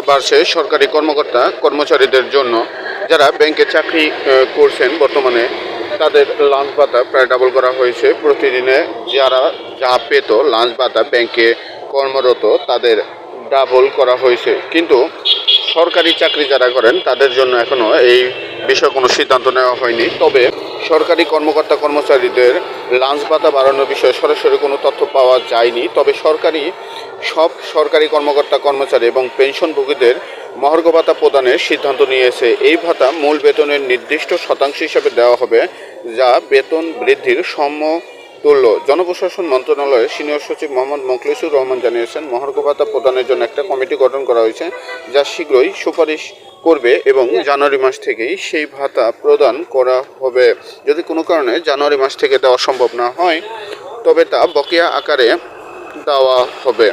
বাড়ছে সরকারি কর্মকর্তা, কর্মচারীদের জন্য। যারা ব্যাংকে চাকরি করছেন বর্তমানে, তাদের লাঞ্চ ভাতা প্রায় ডাবল করা হয়েছে। প্রতিদিনে যারা যা পেত লাঞ্চ ভাতা ব্যাংকে কর্মরত, তাদের ডাবল করা হয়েছে। কিন্তু সরকারি চাকরি যারা করেন, তাদের জন্য এখনও এই বিষয়ে কোনো সিদ্ধান্ত নেওয়া হয়নি। তবে সরকারি কর্মকর্তা কর্মচারীদের লাঞ্চ ভাতা বাড়ানোর বিষয়ে সরাসরি কোনো তথ্য পাওয়া যায়নি। তবে সরকারি, সব সরকারি কর্মকর্তা কর্মচারী এবং পেনশনভোগীদের মহার্ঘ ভাতা প্রদানের সিদ্ধান্ত নিয়েছে। এই ভাতা মূল বেতনের নির্দিষ্ট শতাংশ হিসেবে দেওয়া হবে, যা বেতন বৃদ্ধির সমতুল্য। জনপ্রশাসন মন্ত্রণালয়ের সিনিয়র সচিব মোহাম্মদ মোখলেসুর রহমান জানিয়েছেন, মহার্ঘ ভাতা প্রদানের জন্য একটা কমিটি গঠন করা হয়েছে, যা শীঘ্রই সুপারিশ করবে এবং জানুয়ারি মাস থেকেই সেই ভাতা প্রদান করা হবে। যদি কোনো কারণে জানুয়ারি মাস থেকে দেওয়া সম্ভব না হয় তবে তা বকেয়া আকারে দেওয়া হবে।